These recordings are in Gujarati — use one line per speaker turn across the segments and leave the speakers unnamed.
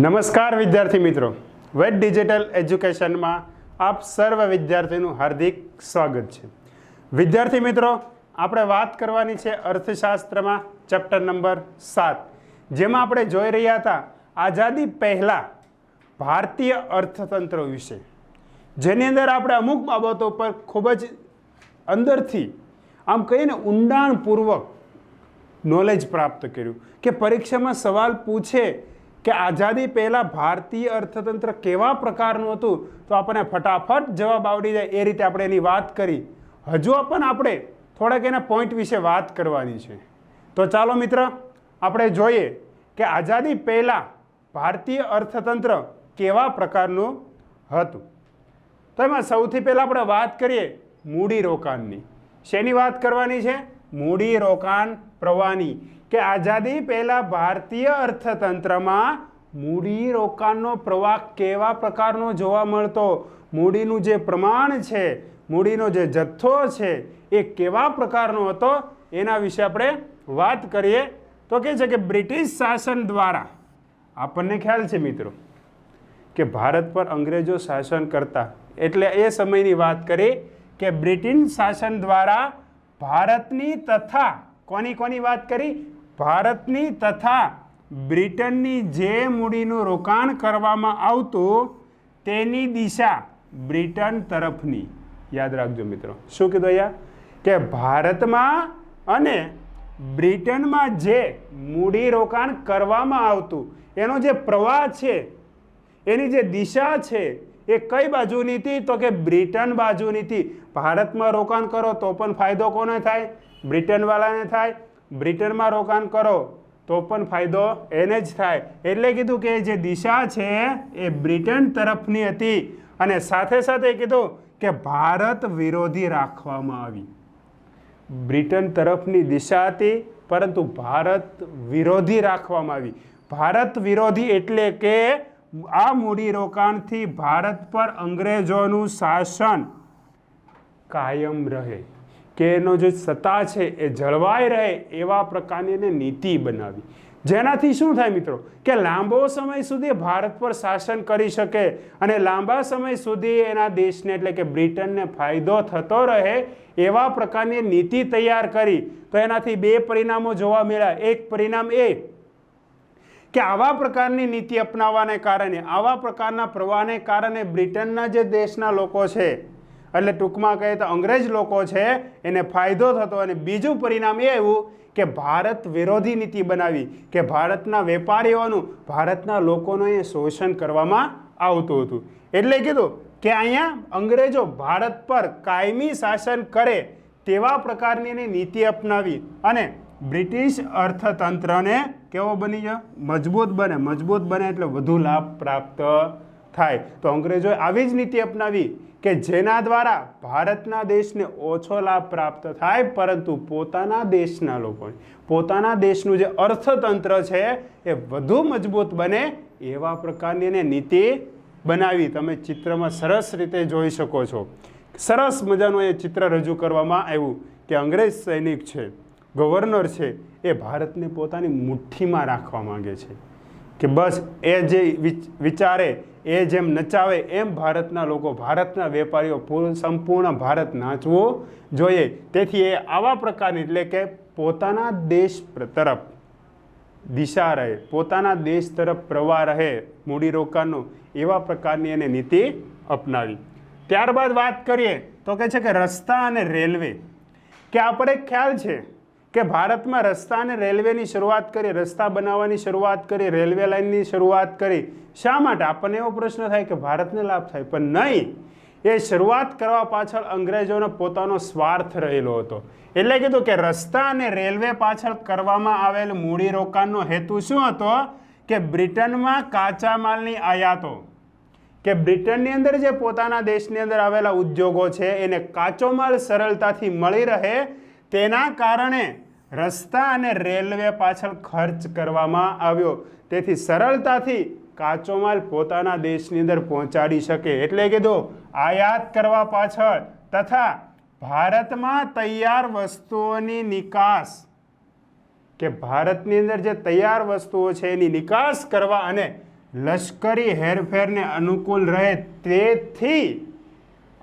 નમસ્કાર વિદ્યાર્થી મિત્રો. વેટ ડિજિટલ એજ્યુકેશનમાં આપ સર્વ વિદ્યાર્થીનું હાર્દિક સ્વાગત છે. વિદ્યાર્થી મિત્રો, આપણે વાત કરવાની છે અર્થશાસ્ત્રમાં, ચેપ્ટર નંબર સાત. જેમાં આપણે જોઈ રહ્યા હતા આઝાદી પહેલાં ભારતીય અર્થતંત્ર વિશે. જેની અંદર આપણે અમુક બાબતો પર ખૂબ જ અંદરથી, આમ કહીને ઊંડાણપૂર્વક નોલેજ પ્રાપ્ત કર્યું કે પરીક્ષામાં સવાલ પૂછે કે આઝાદી પહેલાં ભારતીય અર્થતંત્ર કેવા પ્રકારનું હતું, તો આપણને ફટાફટ જવાબ આવડી જાય એ રીતે આપણે એની વાત કરી. હજુ પણ આપણે થોડાક એના પોઈન્ટ વિશે વાત કરવાની છે. તો ચાલો મિત્ર, આપણે જોઈએ કે આઝાદી પહેલાં ભારતીય અર્થતંત્ર કેવા પ્રકારનું હતું. તો એમાં સૌથી પહેલાં આપણે વાત કરીએ મૂડી રોકાણની શેની વાત કરવાની છે? મૂડી રોકાણ પ્રવાહની. કે આઝાદી પહેલાં ભારતીય અર્થતંત્રમાં મૂડી રોકાણનો પ્રવાહ કેવા પ્રકારનો જોવા મળતો? મૂડીનું જે પ્રમાણ છે, મૂડીનો જે જથ્થો છે, એ કેવા પ્રકારનો હતો? એના વિશે આપણે વાત કરીએ. તો કે છે કે બ્રિટિશ શાસન દ્વારા, આપણને ખ્યાલ છે મિત્રો, કે ભારત પર અંગ્રેજો શાસન કરતા, એટલે એ સમયની વાત કરી કે બ્રિટિશ શાસન દ્વારા ભારતની તથા કોની કોની વાત કરી? ભારતની તથા બ્રિટનની જે મૂડીનું રોકાણ કરવામાં આવતું તેની દિશા બ્રિટન તરફની. યાદ રાખજો મિત્રો. શું કીધું અહીંયા? કે ભારતમાં અને બ્રિટનમાં જે મૂડી રોકાણ કરવામાં આવતું, એનો જે પ્રવાહ છે, એની જે દિશા છે, એ કઈ બાજુની હતી? તો કે બ્રિટન બાજુની હતી. ભારતમાં રોકાણ કરો તો પણ ફાયદો કોને થાય? બ્રિટનવાળાને થાય. બ્રિટનમાં રોકાણ કરો, તો પણ ફાયદો એને જ થાય. એટલે કીધું કે જે દિશા છે એ બ્રિટન તરફની હતી. અને સાથે સાથે કીધું કે ભારત વિરોધી રાખવામાં આવી. બ્રિટન તરફની દિશા હતી, પરંતુ ભારત વિરોધી રાખવામાં આવી. ભારત વિરોધી એટલે કે આ મૂડીરોકાણથી ભારત પર અંગ્રેજોનું શાસન કાયમ રહે. કે એનો જે સત્તા છે એ જળવાઈ રહે એવા પ્રકારની એને નીતિ બનાવી. જેનાથી શું થાય મિત્રો? કે લાંબો સમય સુધી ભારત પર શાસન કરી શકે અને લાંબા સમય સુધી એના દેશને એટલે કે બ્રિટનને ફાયદો થતો રહે એવા પ્રકારની નીતિ તૈયાર કરી. તો એનાથી બે પરિણામો જોવા મળ્યા. એક પરિણામ એ કે આવા પ્રકારની નીતિ અપનાવવાને કારણે, આવા પ્રકારના પ્રવાહને કારણે બ્રિટનના જે દેશના લોકો છે એટલે ટૂંકમાં કહીએ તો અંગ્રેજ લોકો છે, એને ફાયદો થતો અને બીજું પરિણામ એ આવ્યું કે ભારત વિરોધી નીતિ બનાવી, કે ભારતના વેપારીઓનું, ભારતના લોકોનું એ શોષણ કરવામાં આવતું હતું. એટલે કીધું કે અહીંયા અંગ્રેજો ભારત પર કાયમી શાસન કરે તેવા પ્રકારની એની નીતિ અપનાવી અને બ્રિટિશ અર્થતંત્રને કેવો બની જાય મજબૂત બને. મજબૂત બને એટલે વધુ લાભ પ્રાપ્ત થાય. તો અંગ્રેજોએ આવી જ નીતિ અપનાવી. કે જેના દ્વારા ભારતના દેશને ઓછો લાભ પ્રાપ્ત થાય, પરંતુ પોતાના દેશના લોકોને, પોતાના દેશનું જે અર્થતંત્ર છે, એ વધુ મજબૂત બને એવા પ્રકારની એને નીતિ બનાવી. તમે ચિત્રમાં સરસ રીતે જોઈ શકો છો. સરસ મજાનું એ ચિત્ર રજૂ કરવામાં આવ્યું કે અંગ્રેજ સૈનિક છે, ગવર્નર છે, એ ભારતને પોતાની મુઠ્ઠીમાં રાખવા માંગે છે. કે બસ એ જે વિચ- વિચારે, એ જેમ નચાવે, એમ ભારતના લોકો, ભારતના વેપારીઓ પૂર્ણ સંપૂર્ણ ભારત નાચવો જોઈએ. તેથી એ આવા પ્રકારની, એટલે કે પોતાના દેશ તરફ દિશા રહે, પોતાના દેશ તરફ પ્રવાહ રહે મૂડીરોકાણનો એવા પ્રકારની એને નીતિ અપનાવી. ત્યારબાદ વાત કરીએ, તો કે છે કે રસ્તા અને રેલવે, કે આપણે ખ્યાલ છે કે ભારતમાં રસ્તા અને રેલવેની શરૂઆત કરી, રસ્તા બનાવવાની શરૂઆત કરી, રેલવે લાઇનની શરૂઆત કરી, શા માટે? આપણને એવો પ્રશ્ન થાય કે ભારતને લાભ થાય. પણ નહીં. એ શરૂઆત કરવા પાછળ અંગ્રેજોનો પોતાનો સ્વાર્થ રહેલો હતો. એટલે કીધું કે રસ્તા અને રેલવે પાછળ કરવામાં આવેલ મૂડીરોકાણનો હેતુ શું હતો? કે બ્રિટનમાં કાચા માલની આયાતો. કે બ્રિટનની અંદર જે પોતાના દેશની અંદર આવેલા ઉદ્યોગો છે, એને કાચો માલ સરળતાથી મળી રહે તેના કારણે રસ્તા અને રેલવે પાછળ ખર્ચ કરવામાં આવ્યો. તેથી સરળતાથી કાચો માલ પોતાના દેશની અંદર પહોંચાડી શકે. એટલે કીધું આયાત કરવા પાછળ તથા ભારતમાં તૈયાર વસ્તુઓની નિકાસ કે ભારતની અંદર જે તૈયાર વસ્તુઓ છે એની નિકાસ કરવા અને લશ્કરી હેરફેરને અનુકૂળ રહે તેથી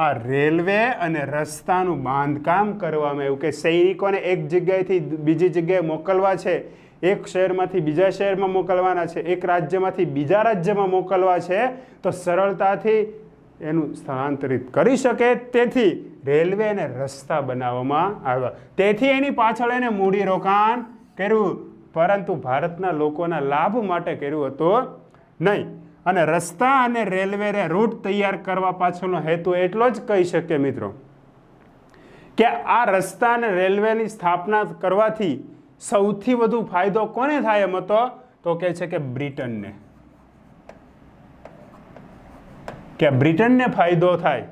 આ રેલવે અને રસ્તાનું બાંધકામ કરવામાં આવ્યું કે સૈનિકોને એક જગ્યાએથી બીજી જગ્યાએ મોકલવા છે. એક શહેરમાંથી બીજા શહેરમાં મોકલવાના છે. એક રાજ્યમાંથી બીજા રાજ્યમાં મોકલવા છે. તો સરળતાથી એનું સ્થળાંતરિત કરી શકે. તેથી રેલવે અને રસ્તા બનાવવામાં આવ્યા. તેથી એની પાછળ એને મૂડીરોકાણ કર્યું. પરંતુ ભારતના લોકોના લાભ માટે કર્યું હતું નહીં. અને રસ્તા અને રેલવેને રૂટ તૈયાર કરવા પાછળનો હેતુ એટલો જ કહી શકે મિત્રો કે આ રસ્તા અને રેલવેની સ્થાપના કરવાથી સૌથી વધુ ફાયદો કોને થાય એમ હતો? તો કે છે કે બ્રિટનને. કે બ્રિટનને ફાયદો થાય.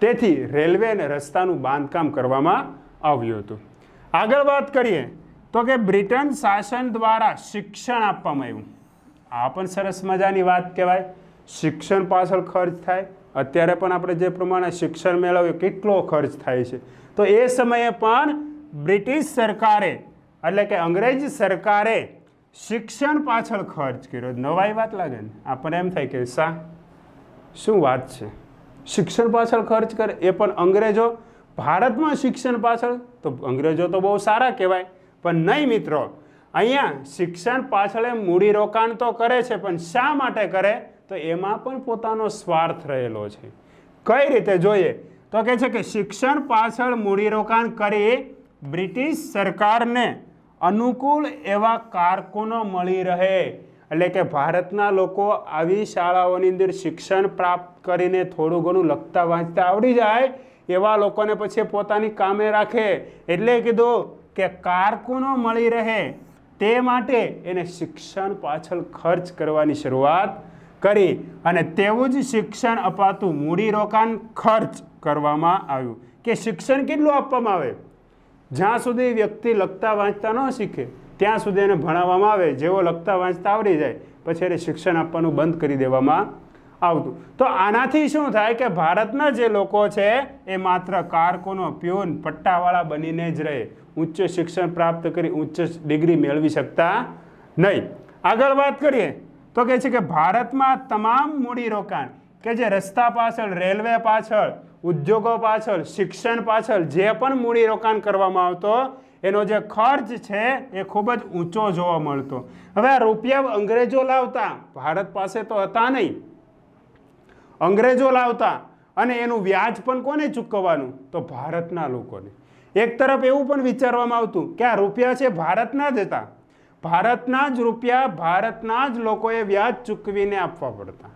તેથી રેલવે અને રસ્તાનું બાંધકામ કરવામાં આવ્યું હતું. આગળ વાત કરીએ તો કે બ્રિટન શાસન દ્વારા શિક્ષણ આપવામાં આવ્યું. આ પણ સરસ મજાની વાત કહેવાય. શિક્ષણ પાછળ ખર્ચ થાય. અત્યારે પણ આપણે જે પ્રમાણે શિક્ષણ મેળવ્યું કેટલો ખર્ચ થાય છે. તો એ સમયે પણ બ્રિટિશ સરકારે, એટલે કે અંગ્રેજી સરકારે શિક્ષણ પાછળ ખર્ચ કર્યો. નવાઈ વાત લાગે ને? આપણને એમ થાય કે શા? શું વાત છે? શિક્ષણ પાછળ ખર્ચ કરે. એ પણ અંગ્રેજો, ભારતમાં શિક્ષણ પાછળ? તો અંગ્રેજો તો બહુ સારા કહેવાય. પણ નહીં મિત્રો અહીંયા શિક્ષણ પાછળ એ મૂડીરોકાણ તો કરે છે, પણ શા માટે કરે? તો એમાં પણ પોતાનો સ્વાર્થ રહેલો છે. કઈ રીતે જોઈએ? તો કહે છે કે શિક્ષણ પાછળ મૂડીરોકાણ કરી બ્રિટિશ સરકારને અનુકૂળ એવા કારકુનો મળી રહે. એટલે કે ભારતના લોકો આવી શાળાઓની અંદર શિક્ષણ પ્રાપ્ત કરીને થોડું ઘણું લખતા વાંચતા આવડી જાય, એવા લોકોને પછી પોતાની કામે રાખે. એટલે કીધું કે કારકુનો મળી રહે. તે માટે એને શિક્ષણ પાછળ ખર્ચ કરવાની શરૂઆત કરી અને તેવું જ શિક્ષણ અપાતું મૂડીરોકાણ ખર્ચ કરવામાં આવ્યું. કે શિક્ષણ કેટલું આપવામાં આવે? જ્યાં સુધી વ્યક્તિ લખતા વાંચતા ન શીખે, ત્યાં સુધી એને ભણાવવામાં આવે. જેવો લખતા વાંચતા આવડી જાય, પછી એને શિક્ષણ આપવાનું બંધ કરી દેવામાં આવતું. તો આનાથી શું થાય કે ભારતના જે લોકો છે, એ માત્ર કારકુનો, પ્યુન, પટ્ટાવાળા બનીને જ રહે. ઉચ્ચ શિક્ષણ પ્રાપ્ત કરી ઉચ્ચ ડિગ્રી મેળવી શકતા નહીં. આગળ વાત કરીએ તો કહે છે કે ભારતમાં તમામ મૂડીરોકાણ, કે જે રસ્તા પાછળ, રેલવે પાછળ, ઉદ્યોગો પાછળ, શિક્ષણ પાછળ જે પણ મૂડીરોકાણ કરવામાં આવતો, એનો જે ખર્ચ છે એ ખૂબ જ ઊંચો જોવા મળતો. હવે આ રૂપિયા અંગ્રેજો લાવતા, ભારત પાસે તો હતા નહીં. અંગ્રેજો લાવતા અને એનું વ્યાજ પણ કોને ચૂકવવાનું? તો ભારતના લોકોને. એક તરફ એવું પણ વિચારવામાં આવતું કે આ રૂપિયા છે ભારતના જ હતા. ભારતના જ રૂપિયા, ભારતના જ લોકોએ વ્યાજ ચૂકવીને આપવા પડતા.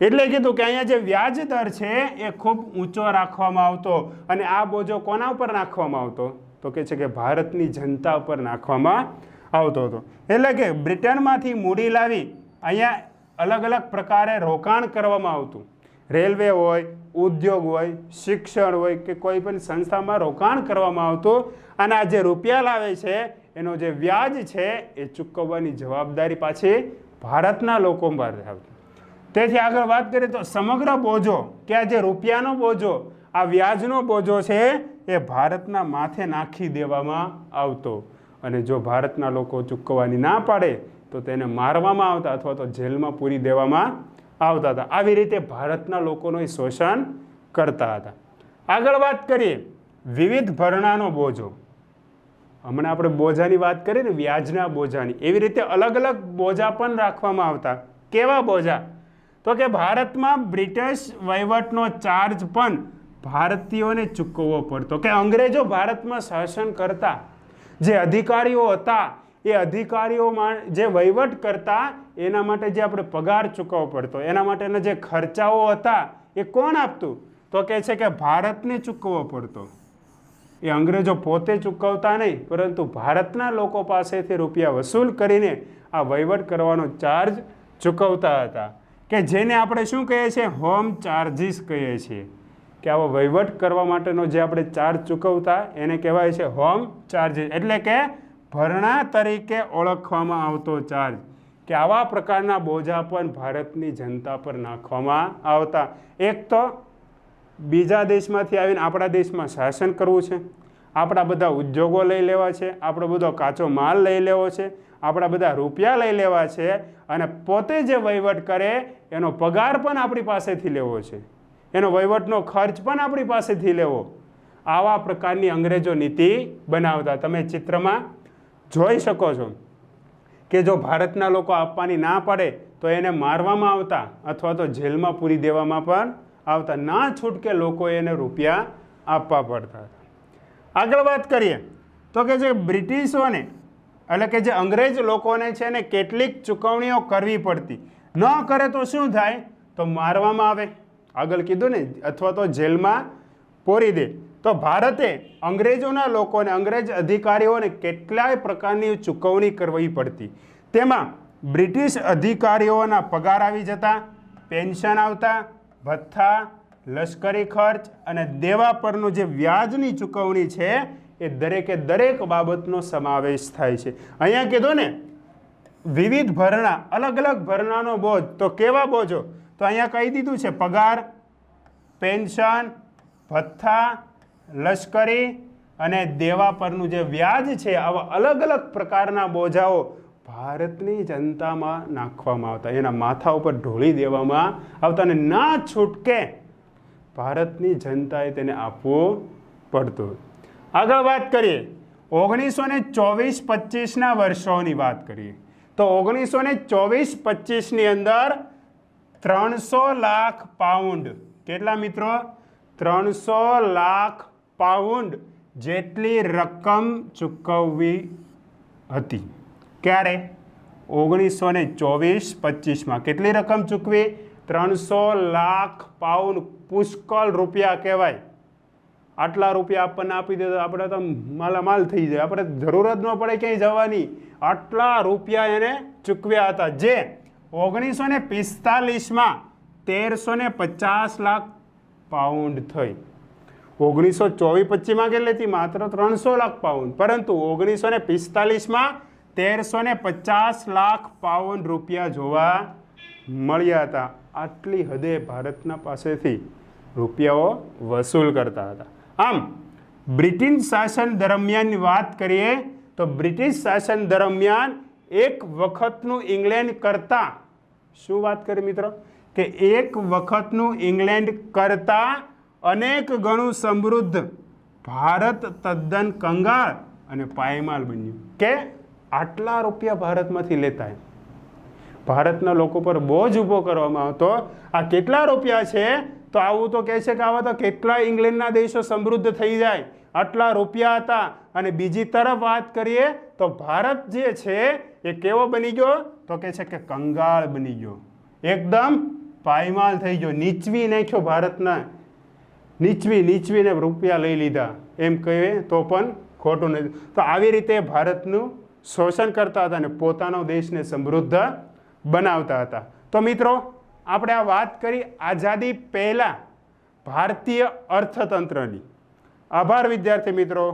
એટલે કીધું કે અહીંયા જે વ્યાજ દર છે એ ખૂબ ઊંચો રાખવામાં આવતો અને આ બોજો કોના ઉપર નાખવામાં આવતો? તો કે છે કે ભારતની જનતા ઉપર નાખવામાં આવતો હતો. એટલે કે બ્રિટનમાંથી મૂડી લાવી અહીંયા અલગ અલગ પ્રકારે રોકાણ કરવામાં આવતું. રેલવે હોય ઉદ્યોગ હોય, શિક્ષણ હોય કે કોઈ પણ સંસ્થામાં રોકાણ કરવામાં આવતું અને આ જે રૂપિયા લાવે છે, એનો જે વ્યાજ છે, એ ચૂકવવાની જવાબદારી પાછી ભારતના લોકો પર આવતી. તેથી આગળ વાત કરીએ તો સમગ્ર બોજો, કે આ જે રૂપિયાનો બોજો, આ વ્યાજનો બોજો છે, એ ભારતના માથે નાખી દેવામાં આવતો. અને જો ભારતના લોકો ચૂકવવાની ના પાડે, તો તેને મારવામાં આવતા અથવા તો જેલમાં પૂરી દેવામાં આવતા હતા. આવી રીતે ભારતના લોકોનું શોષણ કરતા હતા. આગળ વાત કરીએ. વિવિધ ભરણાનો બોજો. હમણાં આપણે બોજાની વાત કરીએ ને, વ્યાજના બોજાની. એવી રીતે અલગ અલગ બોજા પણ રાખવામાં આવતા. કેવા બોજા? તો કે ભારતમાં બ્રિટિશ વહીવટનો ચાર્જ પણ ભારતીયોને ચૂકવવો પડતો. કે અંગ્રેજો ભારતમાં શાસન કરતા. જે અધિકારીઓ હતા એ અધિકારીઓમાં જે વહીવટ કરતા, એના માટે જે આપણે પગાર ચૂકવવો પડતો, એના માટેના જે ખર્ચાઓ હતા, એ કોણ આપતું? તો કહે છે કે ભારતને ચૂકવવો પડતો. એ અંગ્રેજો પોતે ચૂકવતા નહીં, પરંતુ ભારતના લોકો પાસેથી રૂપિયા વસૂલ કરીને આ વહીવટ કરવાનો ચાર્જ ચૂકવતા હતા. કે જેને આપણે શું કહીએ છીએ? હોમ ચાર્જિસ કહીએ છીએ. કે આવો વહીવટ કરવા માટેનો જે આપણે ચાર્જ ચૂકવતા, એને કહેવાય છે હોમ ચાર્જિસ. એટલે કે ભરણા તરીકે ઓળખવામાં આવતો ચાર્જ કે આવા પ્રકારના બોજા પણ ભારતની જનતા પર નાખવામાં આવતા. એક તો બીજા દેશમાંથી આવીને આપણા દેશમાં શાસન કરવું છે. આપણા બધા ઉદ્યોગો લઈ લેવા છે, આપણો બધો કાચો માલ લઈ લેવો છે, આપણા બધા રૂપિયા લઈ લેવા છે અને પોતે જે વહીવટ કરે એનો પગાર પણ આપણી પાસેથી લેવો છે. એનો વહીવટનો ખર્ચ પણ આપણી પાસેથી લેવો. આવા પ્રકારની અંગ્રેજો નીતિ બનાવતા. તમે ચિત્રમાં જોઈ શકો છો કે જો ભારતના લોકો આપવાની ના પડે તો એને મારવામાં આવતા અથવા તો જેલમાં પૂરી દેવામાં પણ આવતા. ના છૂટકે લોકો એને રૂપિયા આપવા પડતા આગળ વાત કરીએ તો કે જે બ્રિટિશોને, એટલે કે જે અંગ્રેજ લોકોને છે ને કેટલીક ચૂકવણીઓ કરવી પડતી. ન કરે તો શું થાય? તો મારવામાં આવે. આગળ કીધું ને, અથવા તો જેલમાં પોરી દે. તો ભારતે અંગ્રેજોના લોકોને, અંગ્રેજ અધિકારીઓને કેટલાય પ્રકારની ચૂકવણી કરવી પડતી. તેમાં બ્રિટિશ અધિકારીઓના પગાર આવી જતા, પેન્શન આવતા, ભથ્થા, લશ્કરી ખર્ચ અને દેવા પરનું જે વ્યાજની ચૂકવણી છે, એ દરેકે દરેક બાબતનો સમાવેશ થાય છે. અહીંયા કીધું ને, વિવિધ ભરણા, અલગ અલગ ભરણાનો બોજ. તો કેવા બોજો? તો અહીંયા કહી દીધું છે, પગાર, પેન્શન, ભથ્થા લશ્કરી અને દેવા પરનું જે વ્યાજ છે, આવા અલગ અલગ પ્રકારના બોજાઓ ભારતની જનતામાં નાખવામાં આવતા. એના માથા ઉપર ઢોળી દેવામાં આવતા અને ના છૂટકે ભારતની જનતાએ તેને આપવું પડતું. આગળ વાત કરીએ. ઓગણીસો ને ચોવીસ પચીસના વર્ષોની વાત કરીએ. તો ઓગણીસો ને ચોવીસ પચીસની અંદર ત્રણસો લાખ પાઉન્ડ. કેટલા મિત્રો? ત્રણસો લાખ પાઉન્ડ જેટલી રકમ ચૂકવવી હતી. ક્યારે? ઓગણીસો ને ચોવીસ પચીસમાં. કેટલી રકમ ચૂકવી? ત્રણસો લાખ પાઉન્ડ પુષ્કળ રૂપિયા કહેવાય. આટલા રૂપિયા આપણને આપી દે તો આપણે તો માલામાલ થઈ જાય. આપણે જરૂર જ ન પડે ક્યાંય જવાની. આટલા રૂપિયા એને ચૂકવ્યા હતા. જે ઓગણીસો ને પિસ્તાલીસમાં તેરસો ને પચાસ લાખ પાઉન્ડ થઈ. ઓગણીસો ચોવીસ પચીસમાં કેટલી હતી? માત્ર ત્રણસો લાખ પાઉન્ડ પરંતુ ઓગણીસો ને પિસ્તાલીસમાં તેરસો ને પચાસ લાખ પાઉન્ડ રૂપિયા જોવા મળ્યા હતા. આટલી હદે ભારતના પાસેથી રૂપિયાઓ વસૂલ કરતા હતા. આમ, બ્રિટિશ શાસન દરમિયાનની વાત કરીએ તો બ્રિટિશ શાસન દરમિયાન એક વખતનું ઇંગ્લેન્ડ કરતાં શું વાત કરી મિત્રો? કે એક વખતનું ઇંગ્લેન્ડ કરતા અનેક ગણું સમૃદ્ધ. ભારત તદ્દન કંગાળ અને પાયમાલ બન્યું. કે આટલા રૂપિયા ભારતમાંથી લેતા ભારતના લોકો પર બોજ ઊભો કરવામાં આવતો, આ કેટલા રૂપિયા છે? તો આવું તો કહે છે કે આવા તો કેટલા ઇંગ્લેન્ડના દેશો સમૃદ્ધ થઈ જાય. આટલા રૂપિયા હતા. અને બીજી તરફ વાત કરીએ, તો ભારત જે છે, એ કેવો બની ગયો? તો કહે છે કે કંગાળ બની ગયો. એકદમ પાયમાલ થઈ ગયો. નીચવી નાખ્યો ભારતના નીચવી નીચવીને રૂપિયા લઈ લીધા. એમ કહીએ તો પણ ખોટું નથી. તો આવી રીતે ભારતનું શોષણ કરતા હતા અને પોતાનો દેશને સમૃદ્ધ બનાવતા હતા. તો મિત્રો, આપણે આ વાત કરી આઝાદી પહેલાં ભારતીય અર્થતંત્રની. આભાર વિદ્યાર્થી મિત્રો.